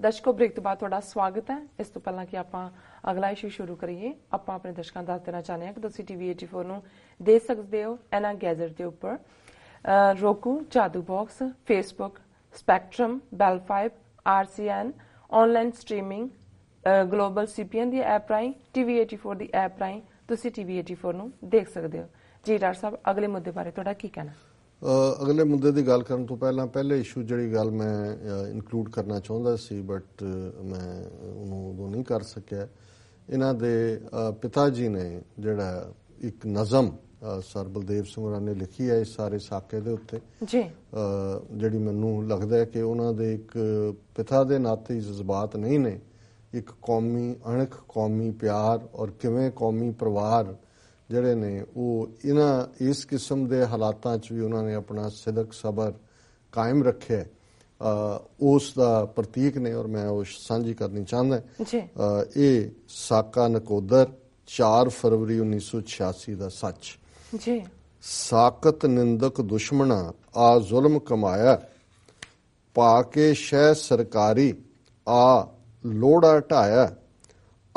ਦਰਸ਼ਕੋ, break ਤੋਂ ਬਾਅਦ ਤੁਹਾਡਾ ਸਵਾਗਤ ਹੈ। ਇਸ ਤੋਂ ਪਹਿਲਾਂ ਕਿ ਆਪਾਂ ਅਗਲਾ ਇਸ਼ੂ ਸ਼ੁਰੂ ਕਰੀਏ, ਆਪਾਂ ਆਪਣੇ ਦਰਸ਼ਕਾਂ ਦਾ ਦੱਸ ਦੇਣਾ ਚਾਹੁੰਦੇ ਹਾਂ ਕਿ ਤੁਸੀਂ ਟੀਵੀ 84 ਨੂੰ ਦੇਖ ਸਕਦੇ ਹੋ, ਇਹਨਾਂ ਗੈਜਟ ਦੇ ਉੱਪਰ। Roku, Jadoo box Facebook Spectrum Bell 5 RCN online streaming global CPN ਦੀ ਐਪ ਰਾਹੀਂ ਟੀਵੀ 84 ਦੀ ਐਪ ਰਾਹੀਂ ਤੁਸੀਂ ਟੀਵੀ 84 ਨੂੰ ਦੇਖ ਸਕਦੇ ਹੋ। ਜੀ ਡਾਕਟਰ ਸਾਹਿਬ, ਅਗਲੇ ਮੁੱਦੇ ਬਾਰੇ ਤੁਹਾਡਾ ਕੀ ਕਹਿਣਾ? ਅਗਲੇ ਮੁੱਦੇ ਦੀ ਗੱਲ ਕਰਨ ਤੋਂ ਪਹਿਲਾਂ ਪਹਿਲੇ ਇਸ਼ੂ ਜਿਹੜੀ ਗੱਲ ਮੈਂ ਇਨਕਲੂਡ ਕਰਨਾ ਚਾਹੁੰਦਾ ਸੀ ਬਟ ਮੈਂ ਉਹਨੂੰ ਉਦੋਂ ਨਹੀਂ ਕਰ ਸਕਿਆ। ਇਹਨਾਂ ਦੇ ਪਿਤਾ ਜੀ ਨੇ ਜਿਹੜਾ ਇੱਕ ਨਜ਼ਮ ਸਰ ਬਲਦੇਵ ਸਿੰਘ ਹੋਰਾਂ ਨੇ ਲਿਖੀ ਹੈ ਇਸ ਸਾਰੇ ਸਾਕੇ ਦੇ ਉੱਤੇ। ਜੀ। ਜਿਹੜੀ ਮੈਨੂੰ ਲੱਗਦਾ ਹੈ ਕਿ ਉਹਨਾਂ ਦੇ ਇੱਕ ਪਿਤਾ ਦੇ ਨਾਤੇ ਜਜ਼ਬਾਤ ਨਹੀਂ ਨੇ। ਇੱਕ ਕੌਮੀ ਅਣਖ ਕੌਮੀ ਪਿਆਰ ਔਰ ਕਿਵੇਂ ਕੌਮੀ ਪਰਿਵਾਰ ਜਿਹੜੇ ਨੇ ਉਹ ਇਹਨਾਂ ਇਸ ਕਿਸਮ ਦੇ ਹਾਲਾਤਾਂ 'ਚ ਵੀ ਉਹਨਾਂ ਨੇ ਆਪਣਾ ਸਿਦਕ ਸਬਰ ਕਾਇਮ ਰੱਖਿਆ ਉਸ ਦਾ ਪ੍ਰਤੀਕ ਨੇ ਔਰ ਮੈਂ ਉਹ ਸਾਂਝੀ ਕਰਨੀ ਚਾਹੁੰਦਾ ਇਹ ਸਾਕਾ ਨਕੋਦਰ 4 ਫਰਵਰੀ 1986 ਦਾ ਸੱਚ। ਜੀ। ਸਾਕਤ ਨਿੰਦਕ ਦੁਸ਼ਮਣਾ ਆ ਜ਼ੁਲਮ ਕਮਾਇਆ ਪਾ ਕੇ ਸ਼ਹਿ ਸਰਕਾਰੀ ਆ ਲੋੜਾ ਢਾਇਆ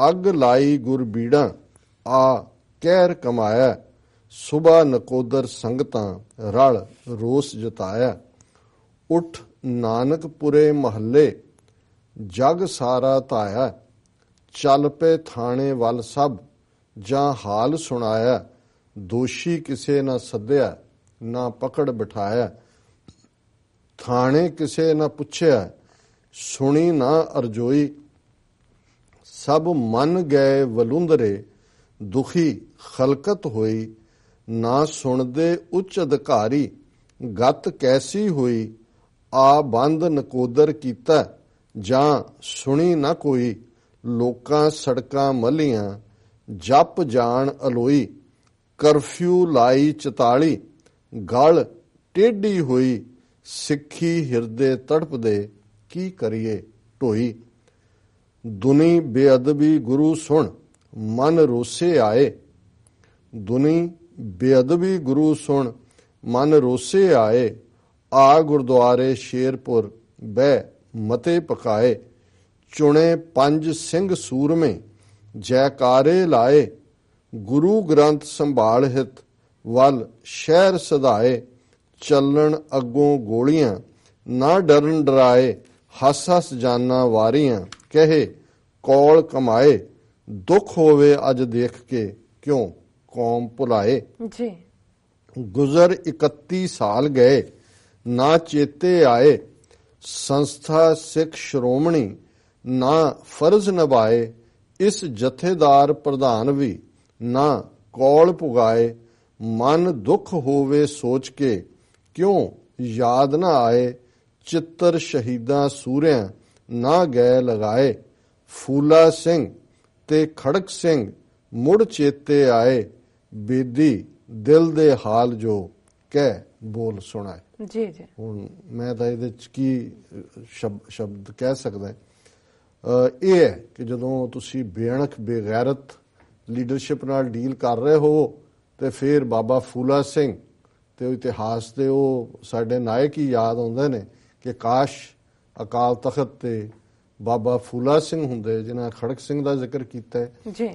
ਅੱਗ ਲਾਈ ਗੁਰਬੀੜਾਂ ਆ ਕਹਿਰ ਕਮਾਇਆ, ਸੁਬਾ ਨਕੋਦਰ ਸੰਗਤਾਂ ਰਲ ਰੋਸ ਜਤਾਇਆ। ਉਠ ਨਾਨਕਪੁਰੇ ਮਹੱਲੇ, ਜਗ ਸਾਰਾ ਧਾਇਆ। ਚੱਲ ਪਏ ਥਾਣੇ ਵੱਲ ਸਭ, ਜਾਂ ਹਾਲ ਸੁਣਾਇਆ। ਦੋਸ਼ੀ ਕਿਸੇ ਨਾ ਸੱਦਿਆ, ਨਾ ਪਕੜ ਬਿਠਾਇਆ। ਥਾਣੇ ਕਿਸੇ ਨਾ ਪੁੱਛਿਆ, ਸੁਣੀ ਨਾ ਅਰਜੋਈ। ਸਭ ਮਨ ਗਏ ਵਲੁੰਦਰੇ ਦੁਖੀ, ਖਲਕਤ ਹੋਈ, ਨਾ ਸੁਣਦੇ ਉੱਚ ਅਧਿਕਾਰੀ, ਗਤ ਕੈਸੀ ਹੋਈ, ਆ ਬੰਦ ਨਕੋਦਰ ਕੀਤਾ, ਜਾਂ ਸੁਣੀ ਨਾ ਕੋਈ, ਲੋਕਾਂ ਸੜਕਾਂ ਮਲੀਆਂ, ਜਪ ਜਾਣ ਅਲੋਈ, ਕਰਫਿਊ ਲਾਈ 44 ਗਲ ਟੇਢੀ ਹੋਈ, ਸਿੱਖੀ ਹਿਰਦੇ ਤੜਪਦੇ, ਕੀ ਕਰੀਏ ਢੋਈ। ਦੁਨੀ ਬੇਅਦਬੀ ਗੁਰੂ ਸੁਣ ਮਨ ਰੋਸੇ ਆਏ। ਦੁਨੀ ਬੇਅਦਬੀ ਗੁਰੂ ਸੁਣ, ਮਨ ਰੋਸੇ ਆਏ। ਆ ਗੁਰਦੁਆਰੇ ਸ਼ੇਰਪੁਰ, ਬਹਿ ਮਤੇ ਪਕਾਏ। ਚੁਣੇ ਪੰਜ ਸਿੰਘ ਸੂਰਮੇ, ਜੈਕਾਰੇ ਲਾਏ। ਗੁਰੂ ਗ੍ਰੰਥ ਸੰਭਾਲ ਹਿਤ, ਵੱਲ ਸ਼ਹਿਰ ਸਦਾਏ ਚੱਲਣ ਅੱਗੋਂ ਗੋਲੀਆਂ, ਨਾ ਡਰਨ ਡਰਾਏ। ਹੱਸ ਹੱਸ ਜਾਨਾਂ ਵਾਰੀਆਂ, ਕਹੇ, ਕੌਲ ਕਮਾਏ। ਦੁੱਖ ਹੋਵੇ ਅੱਜ ਦੇਖ ਕੇ ਕਿਉਂ? ਕੌਮ ਭੁਲਾਏ। ਜੀ। ਗੁਜ਼ਰ 31 ਸਾਲ ਗਏ ਨਾ ਚੇਤੇ ਆਏ। ਸੰਸਥਾ ਸਿੱਖ ਸ਼੍ਰੋਮਣੀ ਨਾ ਫਰਜ਼ ਨਿਭਾਏ ਇਸ ਜਥੇਦਾਰ ਪ੍ਰਧਾਨ ਵੀ ਨਾ ਕੌਲ ਪੁਗਾਏ। ਮਨ ਦੁੱਖ ਹੋਵੇ ਸੋਚ ਕੇ ਕਿਉਂ ਯਾਦ ਨਾ ਆਏ? ਚਿੱਤਰ ਸ਼ਹੀਦਾਂ ਸੂਰਿਆਂ ਨਾ ਗਏ ਲਗਾਏ। ਫੂਲਾ ਸਿੰਘ ਤੇ ਖੜਕ ਸਿੰਘ ਮੁੜ ਚੇਤੇ ਆਏ ਬੇਦੀ ਦਿਲ ਦੇ ਹਾਲ ਜੋ ਕਹਿ ਬੋਲ ਸੁਣਾਏ। ਜੀ ਜੀ। ਹੁਣ ਮੈਂ ਤਾਂ ਇਹਦੇ ਚ ਕੀ ਸ਼ਬ- ਸ਼ਬਦ ਕਹਿ ਸਕਦਾ ਇਹ ਹੈ ਕਿ ਜਦੋਂ ਤੁਸੀਂ ਬੇਅਣਖ ਬੇਗੈਰਤ ਲੀਡਰਸ਼ਿਪ ਨਾਲ ਡੀਲ ਕਰ ਰਹੇ ਹੋ ਤੇ ਫਿਰ ਬਾਬਾ ਫੂਲਾ ਸਿੰਘ ਤੇ ਉਹ ਇਤਿਹਾਸ ਦੇ ਉਹ ਸਾਡੇ ਨਾਇਕ ਹੀ ਯਾਦ ਆਉਂਦੇ ਨੇ ਕਿ ਕਾਸ਼ ਅਕਾਲ ਤਖਤ ਤੇ ਬਾਬਾ ਫੂਲਾ ਸਿੰਘ ਹੁੰਦੇ ਜਿਨ੍ਹਾਂ ਖੜਕ ਸਿੰਘ ਦਾ ਜ਼ਿਕਰ ਕੀਤਾ ਹੈ।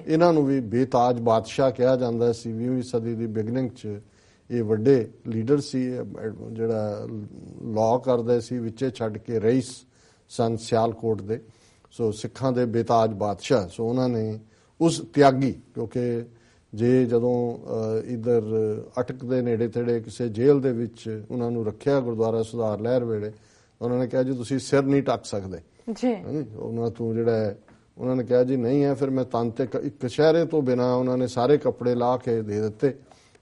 ਇਹਨਾਂ ਨੂੰ ਵੀ ਬੇਤਾਜ ਬਾਦਸ਼ਾਹ ਕਿਹਾ ਜਾਂਦਾ ਸੀ 20ਵੀਂ ਸਦੀ ਦੀ ਬਿਗਨਿੰਗ 'ਚ ਇਹ ਵੱਡੇ ਲੀਡਰ ਸੀ ਜਿਹੜਾ ਲਾਅ ਕਰਦੇ ਸੀ ਵਿੱਚੇ ਛੱਡ ਕੇ ਰਈਸ ਸਨ ਸਿਆਲਕੋਟ ਦੇ। ਸੋ ਸਿੱਖਾਂ ਦੇ ਬੇਤਾਜ ਬਾਦਸ਼ਾਹ ਸੋ ਉਹਨਾਂ ਨੇ ਉਸ ਤਿਆਗੀ ਕਿਉਂਕਿ ਜੇ ਜਦੋਂ ਇਧਰ ਅਟਕ ਦੇ ਨੇੜੇ ਤੇੜੇ ਕਿਸੇ ਜੇਲ੍ਹ ਦੇ ਵਿੱਚ ਉਹਨਾਂ ਨੂੰ ਰੱਖਿਆ ਗੁਰਦੁਆਰਾ ਸੁਧਾਰ ਲਹਿਰ ਵੇਲੇ ਉਹਨਾਂ ਨੇ ਕਿਹਾ ਜੀ ਤੁਸੀਂ ਸਿਰ ਨਹੀਂ ਟੱਕ ਸਕਦੇ। ਜੀ। ਉਹਨਾਂ ਤੋਂ ਜਿਹੜਾ ਹੈ, ਉਹਨਾਂ ਨੇ ਕਿਹਾ ਜੀ ਨਹੀਂ ਹੈ ਫਿਰ ਮੈਂ ਤਨ ਤੇ ਇੱਕ ਕਸ਼ਹਿਰੇ ਤੋਂ ਬਿਨਾ ਉਹਨਾਂ ਨੇ ਸਾਰੇ ਕੱਪੜੇ ਲਾ ਕੇ ਦੇ ਦਿੱਤੇ।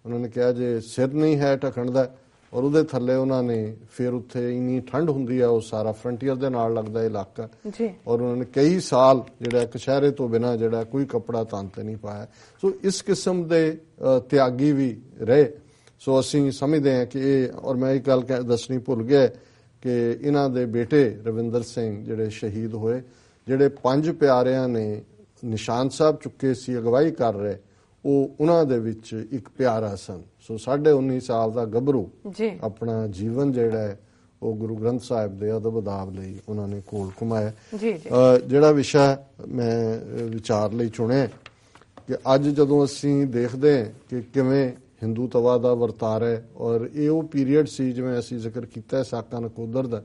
ਉਹਨਾਂ ਨੇ ਕਿਹਾ ਜੇ ਸਿਰ ਨਹੀਂ ਹੈ ਢੱਕਣ ਦਾ ਔਰ ਉਹਦੇ ਥੱਲੇ ਉਹਨਾਂ ਨੇ ਫਿਰ ਉੱਥੇ ਇੰਨੀ ਠੰਡ ਹੁੰਦੀ ਹੈ ਉਹ ਸਾਰਾ ਫਰੰਟੀਅਰ ਦੇ ਨਾਲ ਲੱਗਦਾ ਇਲਾਕਾ। ਜੀ। ਔਰ ਉਹਨਾਂ ਨੇ ਕਈ ਸਾਲ ਜਿਹੜਾ ਕਸ਼ਹਿਰੇ ਤੋਂ ਬਿਨਾ ਜਿਹੜਾ ਕੋਈ ਕੱਪੜਾ ਤਨ ਤੇ ਨਹੀਂ ਪਾਇਆ। ਸੋ ਇਸ ਕਿਸਮ ਦੇ ਤਿਆਗੀ ਵੀ ਰਹੇ। ਸੋ ਅਸੀਂ ਸਮਝਦੇ ਹਾਂ ਕਿ ਇਹ ਔਰ ਮੈਂ ਇੱਕ ਗੱਲ ਕਹਿ- ਦੱਸਣੀ ਭੁੱਲ ਗਿਆ ਕਿ ਇਹਨਾਂ ਦੇ ਬੇਟੇ ਰਵਿੰਦਰ ਸਿੰਘ ਜਿਹੜੇ ਸ਼ਹੀਦ ਹੋਏ ਜਿਹੜੇ ਪੰਜ ਪਿਆਰਿਆਂ ਨੇ ਨਿਸ਼ਾਨ ਸਾਹਿਬ ਚੁੱਕੇ ਸੀ ਅਗਵਾਈ ਕਰ ਰਹੇ ਉਹ ਉਹਨਾਂ ਦੇ ਵਿੱਚ ਇੱਕ ਪਿਆਰਾ ਸਨ। ਸੋ 19.5 ਸਾਲ ਦਾ ਗੱਭਰੂ ਜੀ। ਆਪਣਾ ਜੀਵਨ ਜਿਹੜਾ ਹੈ ਉਹ ਗੁਰੂ ਗ੍ਰੰਥ ਸਾਹਿਬ ਦੇ ਅਦਬ ਅਦਾਬ ਲਈ ਉਹਨਾਂ ਨੇ ਕੋਲ ਘੁਮਾਇਆ। ਜੀ ਜੀ। ਜਿਹੜਾ ਵਿਸ਼ਾ ਮੈਂ ਵਿਚਾਰ ਲਈ ਚੁਣਿਆ ਕਿ ਅੱਜ ਜਦੋਂ ਅਸੀਂ ਦੇਖਦੇ ਹਾਂ ਕਿ ਕਿਵੇਂ ਹਿੰਦੂ ਤਵਾ ਦਾ ਵਰਤਾਰਾ ਹੈ ਔਰ ਇਹ ਉਹ ਪੀਰੀਅਡ ਸੀ ਜਿਵੇਂ ਅਸੀਂ ਜ਼ਿਕਰ ਕੀਤਾ ਹੈ, ਸਾਕਾ ਨਕੋਦਰ ਦਾ,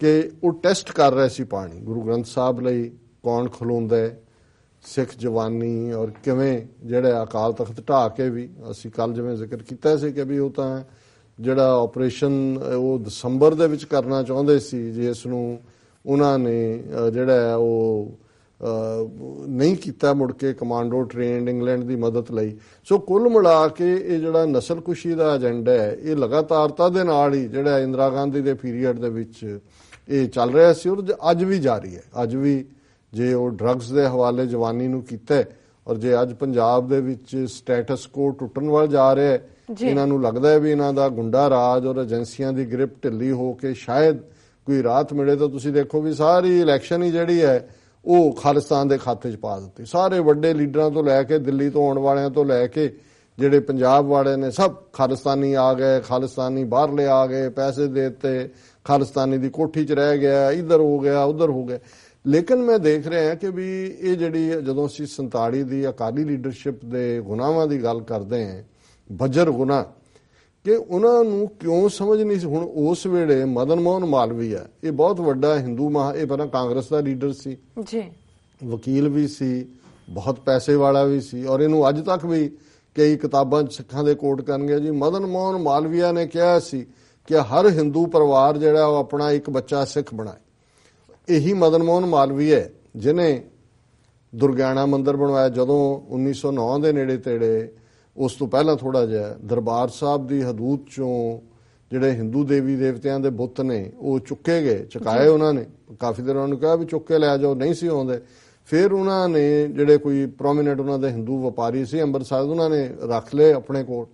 ਕਿ ਉਹ ਟੈਸਟ ਕਰ ਰਹੇ ਸੀ ਪਾਣੀ। ਗੁਰੂ ਗ੍ਰੰਥ ਸਾਹਿਬ ਲਈ ਕੌਣ ਖਲੋਂਦਾ ਹੈ? ਸਿੱਖ ਜਵਾਨੀ ਔਰ ਕਿਵੇਂ ਜਿਹੜਾ ਅਕਾਲ ਤਖਤ ਢਾਹ ਕੇ ਵੀ, ਅਸੀਂ ਕੱਲ ਜਿਵੇਂ ਜ਼ਿਕਰ ਕੀਤਾ ਸੀ ਕਿ ਵੀ ਉਹ ਤਾਂ ਜਿਹੜਾ ਆਪਰੇਸ਼ਨ ਉਹ ਦਸੰਬਰ ਦੇ ਵਿੱਚ ਕਰਨਾ ਚਾਹੁੰਦੇ ਸੀ, ਜਿਸ ਨੂੰ ਉਹਨਾਂ ਨੇ ਜਿਹੜਾ ਉਹ ਨਹੀਂ ਕੀਤਾ ਮੁੜ ਕੇ ਕਮਾਂਡੋ ਟ੍ਰੇਨਡ ਇੰਗਲੈਂਡ ਦੀ ਮਦਦ ਲਈ ਸੋ ਕੁੱਲ ਮਿਲਾ ਕੇ ਇਹ ਜਿਹੜਾ ਨਸਲਕੁਸ਼ੀ ਦਾ ਏਜੰਡਾ ਹੈ ਇਹ ਲਗਾਤਾਰਤਾ ਦੇ ਨਾਲ ਹੀ ਜਿਹੜਾ ਇੰਦਰਾ ਗਾਂਧੀ ਦੇ ਪੀਰੀਅਡ ਦੇ ਵਿੱਚ ਇਹ ਚੱਲ ਰਿਹਾ ਸੀ ਔਰ ਅੱਜ ਵੀ ਜਾਰੀ ਹੈ ਅੱਜ ਵੀ ਜੇ ਉਹ ਡਰੱਗਸ ਦੇ ਹਵਾਲੇ ਜਵਾਨੀ ਨੂੰ ਕੀਤਾ ਔਰ ਜੇ ਅੱਜ ਪੰਜਾਬ ਦੇ ਵਿੱਚ ਸਟੇਟਸ ਕੋ ਟੁੱਟਣ ਵੱਲ ਜਾ ਰਿਹਾ ਹੈ। ਇਹਨਾਂ ਨੂੰ ਲੱਗਦਾ ਹੈ ਵੀ ਇਹਨਾਂ ਦਾ ਗੁੰਡਾ ਰਾਜ ਔਰ ਏਜੰਸੀਆਂ ਦੀ ਗ੍ਰਿਪ ਢਿੱਲੀ ਹੋ ਕੇ ਸ਼ਾਇਦ ਕੋਈ ਰਾਤ ਮਿਲੇ ਤਾਂ ਤੁਸੀਂ ਦੇਖੋ ਵੀ ਸਾਰੀ ਇਲੈਕਸ਼ਨ ਹੀ ਜਿਹੜੀ ਹੈ ਉਹ ਖਾਲਿਸਤਾਨ ਦੇ ਖਾਤੇ 'ਚ ਪਾ ਦਿੱਤੀ। ਸਾਰੇ ਵੱਡੇ ਲੀਡਰਾਂ ਤੋਂ ਲੈ ਕੇ, ਦਿੱਲੀ ਤੋਂ ਆਉਣ ਵਾਲਿਆਂ ਤੋਂ ਲੈ ਕੇ, ਜਿਹੜੇ ਪੰਜਾਬ ਵਾਲੇ ਨੇ, ਸਭ ਖਾਲਿਸਤਾਨੀ ਆ ਗਏ, ਖਾਲਿਸਤਾਨੀ ਬਾਹਰਲੇ ਆ ਗਏ, ਪੈਸੇ ਦੇ ਦਿੱਤੇ, ਖਾਲਿਸਤਾਨੀ ਦੀ ਕੋਠੀ 'ਚ ਰਹਿ ਗਿਆ, ਇੱਧਰ ਹੋ ਗਿਆ, ਉੱਧਰ ਹੋ ਗਿਆ। ਲੇਕਿਨ ਮੈਂ ਦੇਖ ਰਿਹਾ ਕਿ ਵੀ ਇਹ ਜਿਹੜੀ, ਜਦੋਂ ਅਸੀਂ 47 ਦੀ ਅਕਾਲੀ ਲੀਡਰਸ਼ਿਪ ਦੇ ਗੁਨਾਹਾਂ ਦੀ ਗੱਲ ਕਰਦੇ ਹਾਂ, ਬੱਜਰ ਗੁਨਾਹ ਕਿ ਉਹਨਾਂ ਨੂੰ ਕਿਉਂ ਸਮਝ ਨਹੀਂ ਸੀ? ਹੁਣ ਉਸ ਵੇਲੇ ਮਦਨ ਮੋਹਨ ਮਾਲਵੀਆ ਇਹ ਬਹੁਤ ਵੱਡਾ ਹਿੰਦੂ ਮਹਾ ਇਹ ਪਹਿਲਾਂ ਕਾਂਗਰਸ ਦਾ ਲੀਡਰ ਸੀ। ਜੀ। ਵਕੀਲ ਵੀ ਸੀ ਬਹੁਤ ਪੈਸੇ ਵਾਲਾ ਵੀ ਸੀ ਔਰ ਇਹਨੂੰ ਅੱਜ ਤੱਕ ਵੀ ਕਈ ਕਿਤਾਬਾਂ ਸਿੱਖਾਂ ਦੇ ਕੋਟ ਕਰਨਗੇ। ਜੀ ਮਦਨ ਮੋਹਨ ਮਾਲਵੀਆ ਨੇ ਕਿਹਾ ਸੀ ਕਿ ਹਰ ਹਿੰਦੂ ਪਰਿਵਾਰ ਜਿਹੜਾ ਉਹ ਆਪਣਾ ਇੱਕ ਬੱਚਾ ਸਿੱਖ ਬਣਾਏ। ਇਹੀ ਮਦਨ ਮੋਹਨ ਮਾਲਵੀਆ ਜਿਨੇ ਦੁਰਗਿਆਣਾ ਮੰਦਿਰ ਬਣਵਾਇਆ ਜਦੋਂ 1909 ਦੇ ਨੇੜੇ ਤੇੜੇ ਉਸ ਤੋਂ ਪਹਿਲਾਂ ਥੋੜਾ ਜਿਹਾ ਦਰਬਾਰ ਸਾਹਿਬ ਦੀ ਹਦੂਦ ਚੋਂ ਜਿਹੜੇ ਹਿੰਦੂ ਦੇਵੀ ਦੇਵਤਿਆਂ ਦੇ ਬੁੱਤ ਨੇ ਉਹ ਚੁੱਕੇ ਗਏ ਚੁਕਾਏ ਉਹਨਾਂ ਨੇ। ਕਾਫੀ ਦੇਰ ਉਹਨਾਂ ਨੂੰ ਕਿਹਾ ਵੀ ਚੁੱਕ ਕੇ ਲੈ ਜਾਓ ਨਹੀਂ ਸੀ ਆਉਂਦੇ। ਫਿਰ ਉਹਨਾਂ ਨੇ ਜਿਹੜੇ ਕੋਈ ਪ੍ਰੋਮਿਨੈਂਟ ਉਹਨਾਂ ਦੇ ਹਿੰਦੂ ਵਪਾਰੀ ਸੀ ਅੰਮ੍ਰਿਤਸਰ ਉਹਨਾਂ ਨੇ ਰੱਖ ਲਏ ਆਪਣੇ ਕੋਲ।